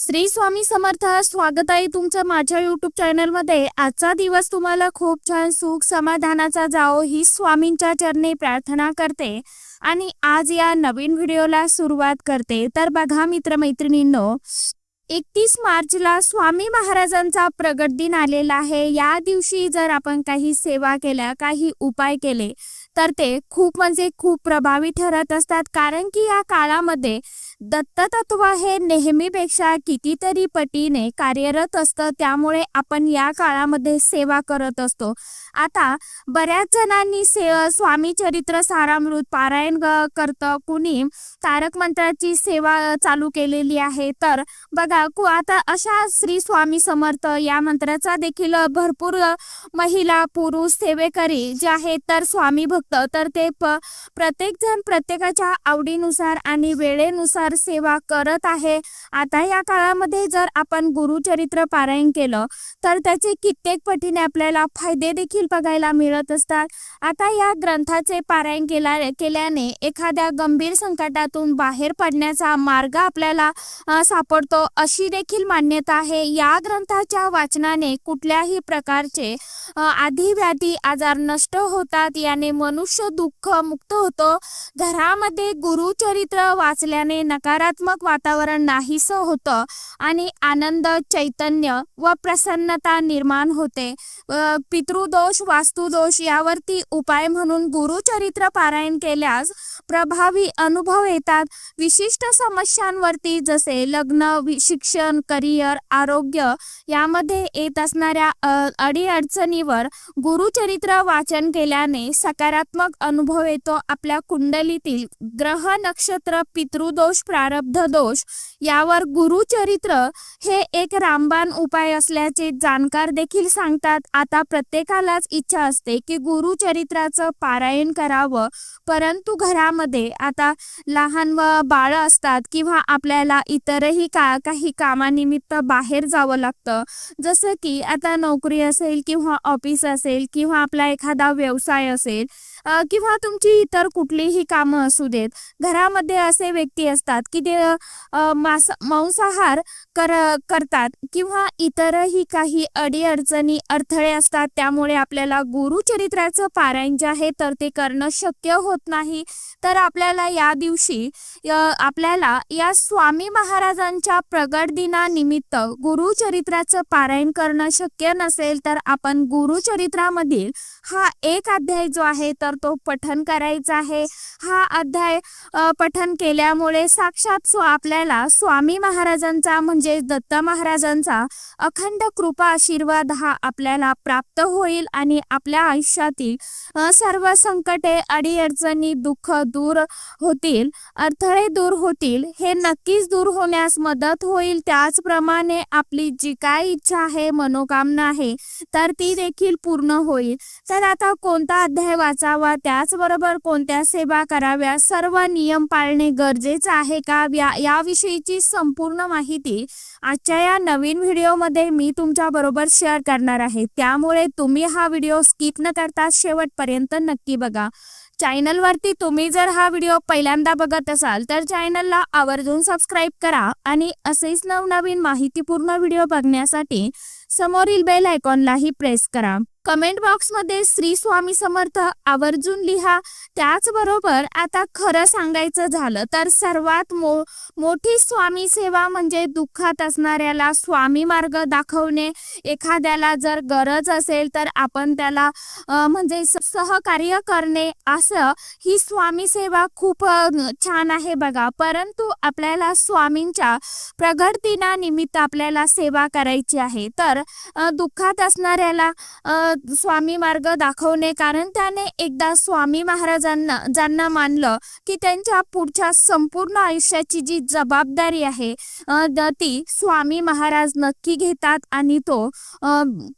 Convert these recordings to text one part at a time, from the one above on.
श्री स्वामी समर्थ स्वागत आहे तुमचं माझ्या युट्यूब चॅनलमध्ये आजचा दिवस तुम्हाला खूप छान सुख समाधानाचा जाओ ही स्वामींच्या चरणी प्रार्थना करते. आणि आज या नवीन व्हिडिओला सुरुवात करते. तर बघा मित्रमैत्रिणींनो एकतीस मार्चला स्वामी महाराजांचा प्रगट दिन आलेला आहे. या दिवशी जर आपण काही सेवा केल्या काही उपाय केले तर ते खूप म्हणजे खूप प्रभावी ठरत असतात. कारण की या काळामध्ये दत्ततत्व हे नेहमीपेक्षा कितीतरी पटीने कार्यरत असतं. त्यामुळे आपण या काळामध्ये सेवा करत असतो. आता बऱ्याच जणांनी से स्वामी चरित्र सारामृत पारायण करतं कुणी तारक मंत्राची सेवा चालू केलेली आहे. तर बघा कु आता अशा श्री स्वामी समर्थ या मंत्राचा देखील भरपूर महिला पुरुष सेवेकरी जे आहेत तर स्वामी भक्त तर ते प प्रत्येक जण प्रत्येकाच्या आवडीनुसार आणि वेळेनुसार सेवा करत आहे. आता या काळामध्ये जर आपण गुरुचरित्र पारायण केलं तर त्याचे कित्येक पटीने आपल्याला फायदे देखील बघायला मिळत असतात. आता या ग्रंथाचे पारायण केला केल्याने एखाद्या गंभीर संकटातून बाहेर पडण्याचा मार्ग आपल्याला सापडतो अशी देखील मान्यता आहे. या ग्रंथाच्या वाचनाने कुठल्याही प्रकारचे आधी व्याधी आजार नष्ट होतात. याने मनुष्य दुःख मुक्त होतो. घरामध्ये गुरुचरित्र वाचल्याने नकारात्मक वातावरण नाहीसं होतं आणि आनंद चैतन्य व प्रसन्नता निर्माण होते. पितृदोष वास्तुदोष यावरती उपाय म्हणून गुरुचरित्र पारायण केल्यास प्रभावी अनुभव येतात. विशिष्ट समस्यांवरती जसे लग्न शिक्षण करिअर आरोग्य यामध्ये येत असणाऱ्या अडीअडचणीवर गुरुचरित्र वाचन केल्याने सकारात्मक अनुभव येतो. आपल्या कुंडलीतील ग्रह नक्षत्र पितृदोष प्रारब्ध दोष यावर गुरुचरित्र हे एक रामबाण उपाय असल्याचे जाणकार देखील सांगतात. आता प्रत्येकालाच इच्छा असते की गुरुचरित्राचं पारायण करावं. परंतु घरामध्ये आता लहान व बाळ असतात किंवा आपल्याला इतरही का काही कामानिमित्त बाहेर जावं लागतं. जसं की आता नोकरी असेल किंवा ऑफिस असेल किंवा आपला एखादा व्यवसाय असेल किंवा तुमची इतर कुठलीही कामं असू देत घरामध्ये असे व्यक्ती असतात की ते मांस मांसाहार कर करतात किंवा इतरही काही अडीअडचणी अडथळे असतात त्यामुळे आपल्याला गुरुचरित्राचं पारायण जे आहे तर ते करणं शक्य होत नाही. तर आपल्याला या दिवशी आपल्याला या स्वामी महाराजांच्या प्रगट दिनानिमित्त गुरुचरित्राचं पारायण करणं शक्य नसेल तर आपण गुरुचरित्रामधील हा एक अध्याय जो आहे तर तो पठन करायचा आहे. हा अध्याय पठन केल्यामुळे साक्षात स्व आपल्याला स्वामी महाराजांचा म्हणजे दत्त महाराजांचा अखंड कृपा आशीर्वाद हा आपल्याला प्राप्त होईल आणि आपल्या आयुष्यातील सर्व संकटे अडीअडचणी दुःख दूर होतील अडथळे दूर होतील हे नक्कीच दूर होण्यास मदत होईल. त्याचप्रमाणे आपली जी काय इच्छा आहे मनोकामना आहे तर ती देखील पूर्ण होईल. तर आता कोणता अध्याय वाचावा? त्याचबरोबर कोणत्या सेवा कराव्या? सर्व नियम पाळणे गरजेचं आहे का? या याविषयीची संपूर्ण माहिती आजच्या या नवीन व्हिडिओमध्ये मी तुमच्या बरोबर शेअर करणार आहे. त्यामुळे तुम्ही हा व्हिडिओ स्किप न करता शेवटपर्यंत नक्की बघा. चॅनलवरती तुम्ही जर हा व्हिडिओ पहिल्यांदा बघत असाल तर चॅनलला आवर्जून सबस्क्राईब करा आणि असेच नवनवीन माहितीपूर्ण व्हिडिओ बघण्यासाठी समोरील बेल आयकॉनलाही प्रेस करा. कमेंट बॉक्समध्ये श्री स्वामी समर्थ आवर्जून लिहा. त्याचबरोबर आता खरं सांगायचं झालं तर सर्वात मो मोठी स्वामी सेवा म्हणजे दुःखात असणाऱ्याला स्वामी मार्ग दाखवणे. एखाद्याला जर गरज असेल तर आपण त्याला म्हणजे स- सहकार्य करणे. असं ही स्वामी सेवा खूप छान आहे बघा. परंतु आपल्याला स्वामींच्या प्रगट दिनानिमित्त आपल्याला सेवा करायची आहे. तर दुःखात असणाऱ्याला स्वामी मार्ग दाखवणे कारण त्याने एकदा स्वामी महाराजांना ज्यांना मानलं की त्यांच्या पुढच्या संपूर्ण आयुष्याची जी जबाबदारी आहे द- ती स्वामी महाराज नक्की घेतात आणि तो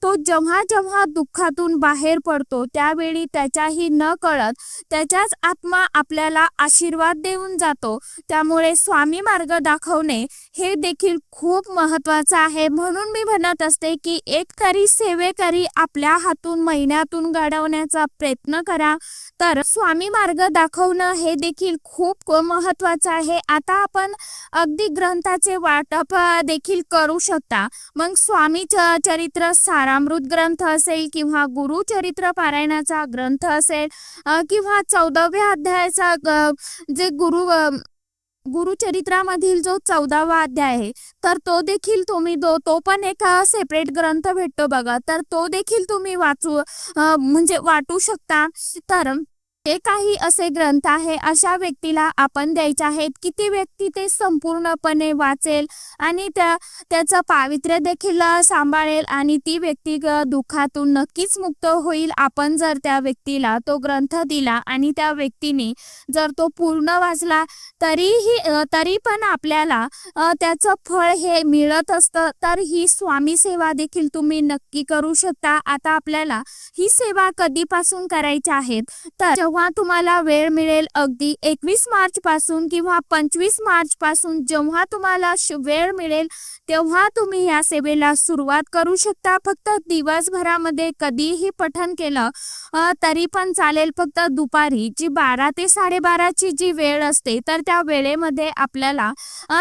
तो जेव्हा जेव्हा दुःखातून बाहेर पडतो त्यावेळी त्याच्याही न कळत त्याच्याच आत्मा आपल्याला आशीर्वाद देऊन जातो. त्यामुळे स्वामी मार्ग दाखवणे हे देखील खूप महत्वाचं आहे. म्हणून मी म्हणत असते की एक तरी सेवेकरी आपल्या हातून महिन्यातून घडवण्याचा प्रयत्न करा. तर स्वामी मार्ग दाखवणं हे देखील खूप महत्वाचं आहे. आता आपण अगदी ग्रंथाचे वाटप देखील करू शकता. मग स्वामी च- चरित्र सारामृत ग्रंथ असेल किंवा गुरुचरित्र पारायणाचा ग्रंथ असेल किंवा चौदाव्या अध्यायाचा जे गुरु गुरुचरित्रामधील जो चौदावा अध्याय आहे तर तो देखील तुम्ही दो तो पण एक सेपरेट ग्रंथ भेटतो बघा. तर तो देखील तुम्ही वाचू म्हणजे वाटू शकता. तर हे काही असे ग्रंथ आहे अशा व्यक्तीला आपण द्यायचे आहेत की ती व्यक्ती ते संपूर्णपणे वाचेल आणि त्या त्याचं पावित्र्य देखील सांभाळेल आणि ती व्यक्ती दुःखातून नक्कीच मुक्त होईल. आपण जर त्या व्यक्तीला तो ग्रंथ दिला आणि त्या व्यक्तीने जर तो पूर्ण वाचला तरीही तरी पण आपल्याला त्याचं फळ हे मिळत असतं. तर ही स्वामी सेवा देखील तुम्ही नक्की करू शकता. आता आपल्याला ही सेवा कधीपासून करायची आहेत तर जेव्हा तुम्हाला वेळ मिळेल अगदी एकवीस मार्च पासून किंवा पंचवीस मार्च पासून जेव्हा तुम्हाला वेळ मिळेल तेव्हा तुम्ही या सेवेला सुरुवात करू शकता. फक्त दिवसभरामध्ये कधीही पठण केलं तरी पण चालेल. फक्त दुपारी जी बारा ते साडेबाराची जी वेळ असते तर त्या वेळेमध्ये आपल्याला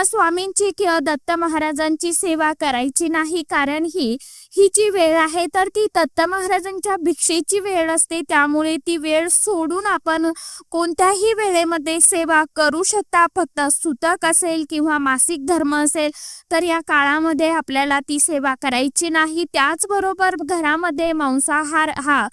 स्वामींची किंवा दत्त महाराजांची सेवा करायची नाही. कारण ही ही जी वेळ आहे तर ती दत्त महाराजांच्या भिक्षेची वेळ असते. त्यामुळे ती वेळ सोडून आपण कोणत्याही वेळेमध्ये सेवा करू शकता. फक्त सुतक असेल किंवा मासिक धर्म असेल तर या काळामध्ये आपल्याला ती सेवा करायची नाही त्याचबरोबर घरामध्ये मांसाहार हा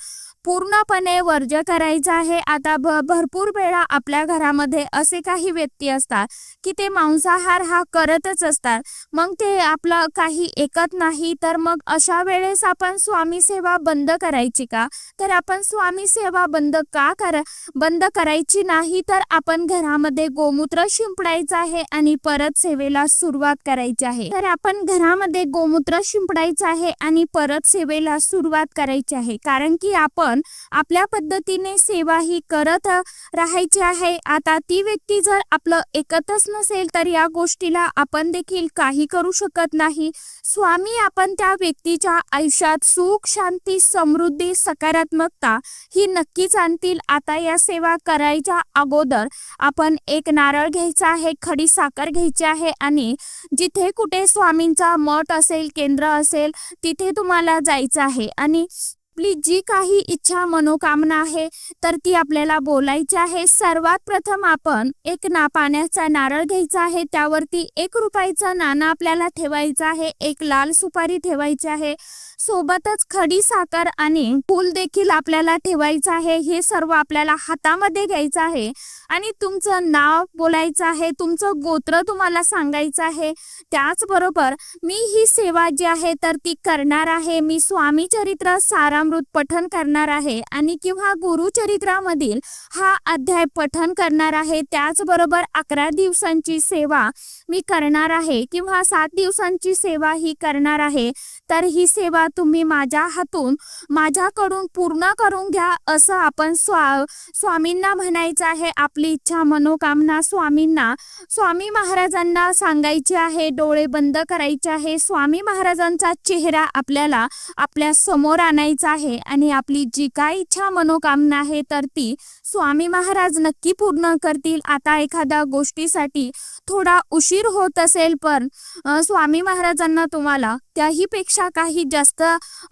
पूर्णपणे वर्ज्य करायचा आहे. आता भरपूर वेळा आपल्या घरामध्ये असे काही व्यक्ती असतात की ते मांसाहार हा करतच असतात. मग ते आपलं काही ऐकत नाही तर मग अशा वेळेस आपण स्वामी सेवा बंद करायची का? तर आपण स्वामी सेवा बंद का कर बंद करायची नाही तर आपण घरामध्ये गोमूत्र शिंपडायचं आहे आणि परत सेवेला सुरुवात करायची आहे. तर आपण घरामध्ये गोमूत्र शिंपडायचं आहे आणि परत सेवेला सुरुवात करायची आहे. कारण की आपण आपल्या पद्धतीने सेवा ही करत राहायची आहे. आता ती व्यक्ती जर आपलं एकतच नसेल तर या गोष्टीला आपण देखील काही करू शकत नाही. स्वामी आपण त्या व्यक्तीच्या आयुष्यात सुख शांती समृद्धी सकारात्मकता ही नक्कीच आणतील. आता या सेवा करायच्या अगोदर आपण एक नारळ घ्यायचा आहे खडी साखर घ्यायची आहे आणि जिथे कुठे स्वामींचा मठ असेल केंद्र असेल तिथे तुम्हाला जायचं आहे. आणि आपली जी काही इच्छा मनोकामना आहे तर ती आपल्याला बोलायची आहे. सर्वात प्रथम आपण एक ना पाण्याचा नारळ घ्यायचा आहे. त्यावरती एक रुपयाचा नाणा आपल्याला ठेवायचा आहे. एक लाल सुपारी ठेवायची आहे. सोबतच खडी साखर आणि फूल देखील आपल्याला ठेवायचं आहे. हे सर्व आपल्याला हातामध्ये घ्यायचं आहे. आणि तुमचं नाव बोलायचं आहे. तुमचं गोत्र तुम्हाला सांगायचं आहे. त्याचबरोबर मी ही सेवा जी आहे तर ती करणार आहे. मी स्वामी चरित्र सारामृत पठन करणार आहे आणि किंवा गुरुचरित्रामधील हा अध्याय पठन करणार आहे त्याचबरोबर अकरा दिवसांची सेवा मी करणार आहे किंवा सात दिवसांची सेवा ही करणार आहे. तर ही सेवा तुम्ही माझ्या हातून माझ्याकडून पूर्ण करून घ्या असं आपण स्वा स्वामींना म्हणायचं आहे. आपली इच्छा मनोकामना स्वामींना. स्वामी महाराजांना सांगायची आहे डोळे बंद करायचे आहे. स्वामी महाराजांचा चेहरा आपल्याला आपल्यासमोर आणायचा आहे. आणि आपली जी काय इच्छा मनोकामना आहे तर ती स्वामी महाराज नक्की पूर्ण करतील. आता एखाद्या गोष्टीसाठी थोडा उशीर होत असेल पण स्वामी महाराजांना तुम्हाला त्याही पेक्षा काही जास्त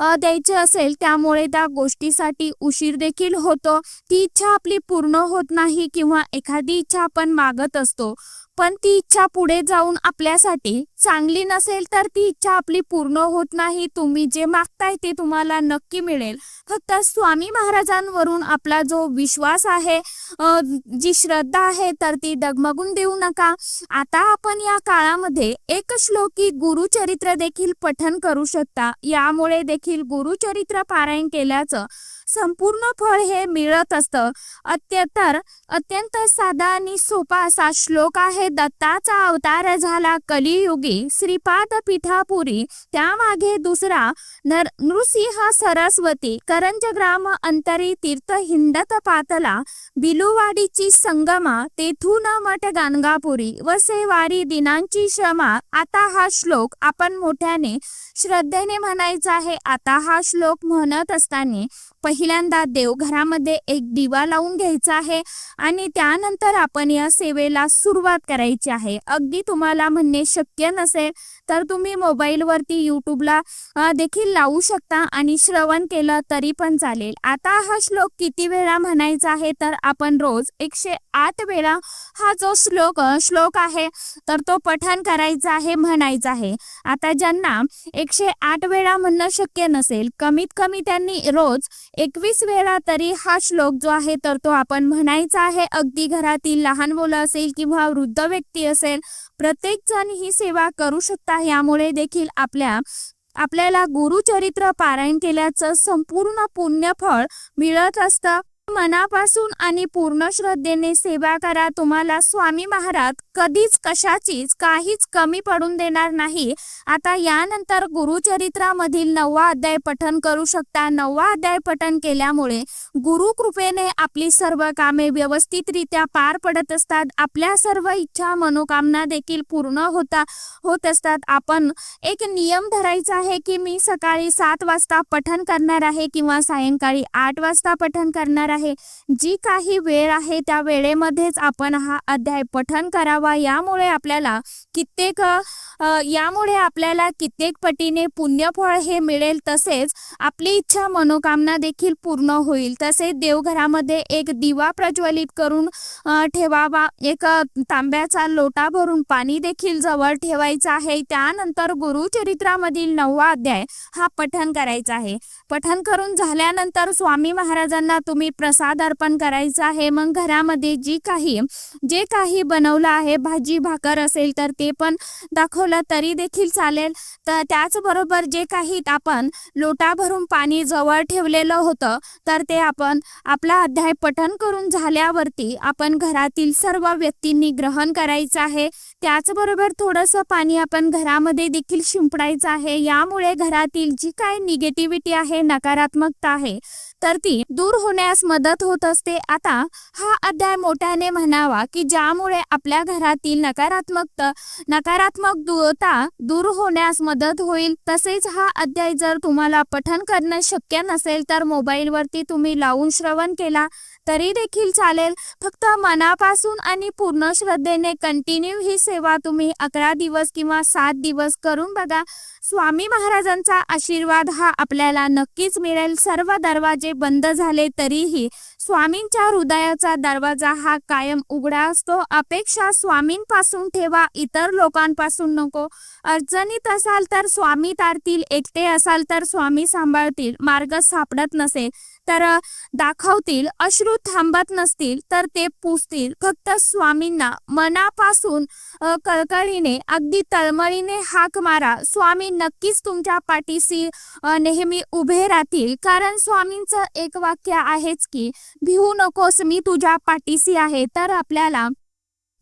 द्यायचे असेल त्यामुळे त्या गोष्टीसाठी उशीर देखील होतो. ती इच्छा आपली पूर्ण होत नाही किंवा एखादी इच्छा आपण मागत असतो. पण ती इच्छा पुढे जाऊन आपल्यासाठी चांगली नसेल तर ती इच्छा आपली पूर्ण होत नाही. तुम्ही जे मागताय ते तुम्हाला नक्की मिळेल. फक्त स्वामी महाराजांवरून आपला जो विश्वास आहे जी श्रद्धा आहे तर ती डगमगून देऊ नका. आता आपण या काळामध्ये एक श्लोकी गुरुचरित्र देखील पठन करू शकता. यामुळे देखील गुरुचरित्र पारायण केल्याचं संपूर्ण फळ हे मिळत असतं. अत्यंत अत्यंत साधा आणि सोपा असा श्लोक आहे. दत्ताचा अवतार झाला कलियुगी. श्रीपाद पिठापुरी. त्यामागे दुसरा नर नृसिंह सरस्वती. करंज ग्राम अंतरी तीर्थ हिंडत पातला. बिलुवाडीची संगमा. तेथून मठ गाणगापुरी वसे वारी दिनांची क्षमा. आता हा श्लोक आपण मोठ्याने श्रद्धेने म्हणायचा आहे. आता हा श्लोक म्हणत असताना पहिल्यांदा देवघरामध्ये एक दिवा लावून घ्यायचा आहे आणि त्यानंतर आपण या सेवेला सुरुवात करायची आहे. अगदी तुम्हाला म्हणणे शक्य नसेल तर तुम्ही मोबाईलवरती यूट्यूबला देखील लावू शकता आणि श्रवण केलं तरी पण चालेल. आता हा श्लोक किती वेळा म्हणायचा आहे? तर आपण रोज एकशे आठ वेळा हा जो श्लोक श्लोक आहे तर तो पठण करायचा आहे म्हणायचा आहे. आता ज्यांना एकशे आठ वेळा म्हणणं शक्य नसेल कमीत कमी त्यांनी रोज एकवीस वेळा तरी हा श्लोक जो आहे तर तो आपण म्हणायचा आहे. अगदी घरातील लहान मुलं असेल किंवा वृद्ध व्यक्ती असेल प्रत्येक जण ही सेवा करू शकता. यामुळे देखील आपल्या आपल्याला गुरुचरित्र पारायण केल्याचं संपूर्ण पुण्यफळ मिळत असतं. मनापासून आणि पूर्ण श्रद्धेने सेवा करा. तुम्हाला स्वामी महाराज कधीच कशाचीच काहीच कमी पडून देणार नाही. आता यानंतर गुरुचरित्रामधील नववा अध्याय पठन करू शकता. नववा अध्याय पठन केल्यामुळे गुरु कृपेने आपली सर्व कामे व्यवस्थितरित्या पार पडत असतात. आपल्या सर्व इच्छा मनोकामना देखील पूर्ण होता होत असतात. आपण एक नियम धरायचा आहे की मी सकाळी सात वाजता पठन करणार आहे किंवा सायंकाळी आठ वाजता पठन करणार आहे जी काही वेळ आहे त्या वेळेमध्येच आपण हा अध्याय पठन करावा. यामुळे आपल्याला कित्येक यामुळे आपल्याला कित्येक पटीने पुण्यफळ हे मिळेल तसेच आपली इच्छा मनोकामना देखील पूर्ण होईल. तसेच देवघरामध्ये एक दिवा प्रज्वलित करून ठेवावा. एक तांब्याचा लोटा भरून पाणी देखील जवळ ठेवायचं आहे. त्यानंतर गुरुचरित्रामधील नववा अध्याय हा पठन करायचा आहे. पठन करून झाल्यानंतर स्वामी महाराजांना तुम्ही प्रसाद अर्पण करायचा आहे. मग घरामध्ये जी काही जे काही बनवलं आहे भाजी भाकर असेल तर ते पण दाखव ठेवलं तरी देखील चालेल. तर त्याचबरोबर जे काही आपण लोटा भरून पाणी जवळ ठेवलेलं होतं तर ते आपण आपला अध्याय पठन करून झाल्यावरती आपण घरातील सर्व व्यक्तींनी ग्रहण करायचं आहे. त्याचबरोबर थोडंसं पाणी आपण घरामध्ये देखील शिंपडायचं आहे. यामुळे घरातील जी काय निगेटिव्हिटी आहे नकारात्मकता आहे तर ती दूर होण्यास मदत होत असते. आता हा अध्याय मोठ्याने म्हणावा की ज्यामुळे आपल्या घरातील नकारात्मक नकारात्मक दूरता दूर होण्यास मदत होईल. तसेच हा अध्याय जर तुम्हाला पठन करणं शक्य नसेल तर मोबाईलवरती तुम्ही लावून श्रवण केला. तरी देखील चालेल. फक्त मनापासून आणि पूर्ण श्रद्धेने कंटिन्यू ही सेवा तुम्ही अकरा दिवस किंवा सात दिवस करून बघा. स्वामी महाराजांचा आशीर्वाद हा आपल्याला नक्कीच मिळेल. सर्व दरवाजे बंद झाले तरीही स्वामींच्या हृदयाचा दरवाजा हा कायम उघडा असतो. अपेक्षा स्वामींपासून ठेवा इतर लोकांपासून नको. अडचणीत असाल तर स्वामी तारतील एकटे असाल तर स्वामी सांभाळतील. मार्ग सापडत नसेल. तर दाखवतील अश्रू थांबत नसतील तर ते पुसतील. फक्त स्वामींना मनापासून कळकळीने अगदी तळमळीने हाक मारा. स्वामी नक्कीच तुमच्या पाठीशी नेहमी उभे राहतील. कारण स्वामींचं एक वाक्य आहेच की भिवू नकोस मी तुझ्या पाठीशी आहे. तर आपल्याला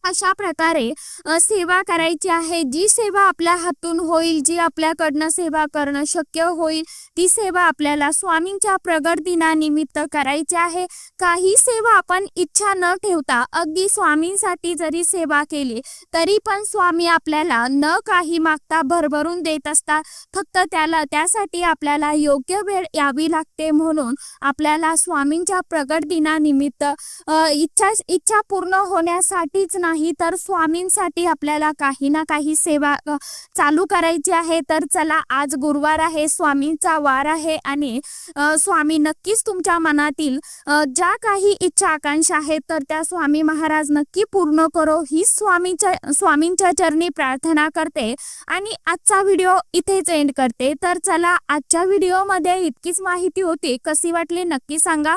अशा प्रकारे सेवा करायची आहे. जी सेवा आपल्या हातून होईल जी आपल्याकडनं सेवा करणं शक्य होईल ती सेवा आपल्याला स्वामींच्या प्रगट दिनानिमित्त करायची आहे. काही सेवा आपण इच्छा न ठेवता अगदी स्वामींसाठी जरी सेवा केली तरी पण स्वामी आपल्याला न काही मागता भरभरून देत असतात. फक्त त्याला त्यासाठी आपल्याला योग्य वेळ यावी लागते म्हणून आपल्याला स्वामींच्या प्रगट दिनानिमित्त इच्छा इच्छा पूर्ण होण्यासाठीच नाही नाही तर स्वामींसाठी आपल्याला काही ना काही सेवा चालू करायची आहे. तर चला आज गुरुवार आहे स्वामींचा वार आहे आणि स्वामी नक्कीच तुमच्या मनातील ज्या काही इच्छा आकांक्षा आहेत तर त्या स्वामी महाराज नक्की पूर्ण करो. ही स्वामीच्या स्वामींच्या चरणी प्रार्थना करते आणि आजचा व्हिडिओ इथेच एंड करते. तर चला आजच्या व्हिडिओमध्ये इतकीच माहिती होती. कशी वाटली नक्की सांगा.